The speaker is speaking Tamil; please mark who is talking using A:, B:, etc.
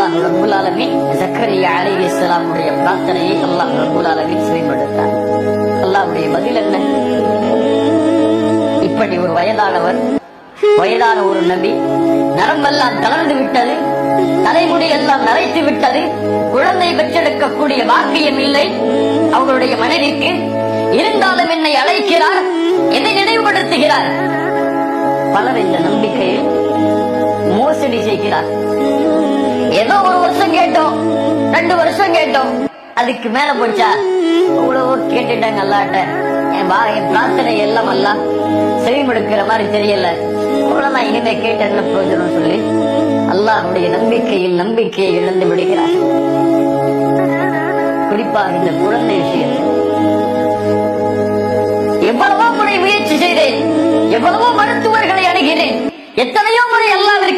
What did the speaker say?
A: அல்லாஹ் ரபுல் ஆலமின் ஜக்கரியா அலி இஸ்லாமுடைய பிரார்த்தனையை அல்லாஹ் ரபுல் ஆலமின் செயல்படுத்தார் அல்லாஹுடைய பதில் என்ன? இப்படி ஒரு வயதானவர் வயதான ஒரு நபி நரம்பெல்லாம் தளர்ந்து விட்டது தலைமுடி எல்லாம் நரைத்து விட்டது குழந்தை பெற்றெடுக்கக்கூடிய பாக்கியம் இல்லை. அவர்களுடைய மனைவிக்கு இருந்தாலும் என்னை அழைக்கிறார் என்னை நினைவுபடுத்துகிறார். பலர் இந்த நம்பிக்கையில் மோசடி செய்கிறார். ஏதோ ஒரு வருஷம் கேட்டோம். ரெண்டு வருஷம் கேட்டோம். அதுக்கு மேல போச்சா? அவ்வளவோ கேட்டுட்டாங்க அல்லாட்ட. என் வா என் பிரார்த்தனை எல்லாம் அல்ல. செவிமடுக்கிற மாதிரி தெரியல. அவ்வளவுதான் இனிமே கேட்ட என்ன பிரயோஜனம் சொல்லி? அல்லாஹுடைய நம்பிக்கையில் நம்பிக்கையை இழந்து விடுகிறார் குறிப்பாக இந்த குழந்தை விஷயத்தில் எவ்வளவோ முறை முயற்சி செய்தேன். எவ்வளவோ மருத்துவர்களை அணுகிறேன் எத்தனையோ முறை எல்லாம் சுஜூது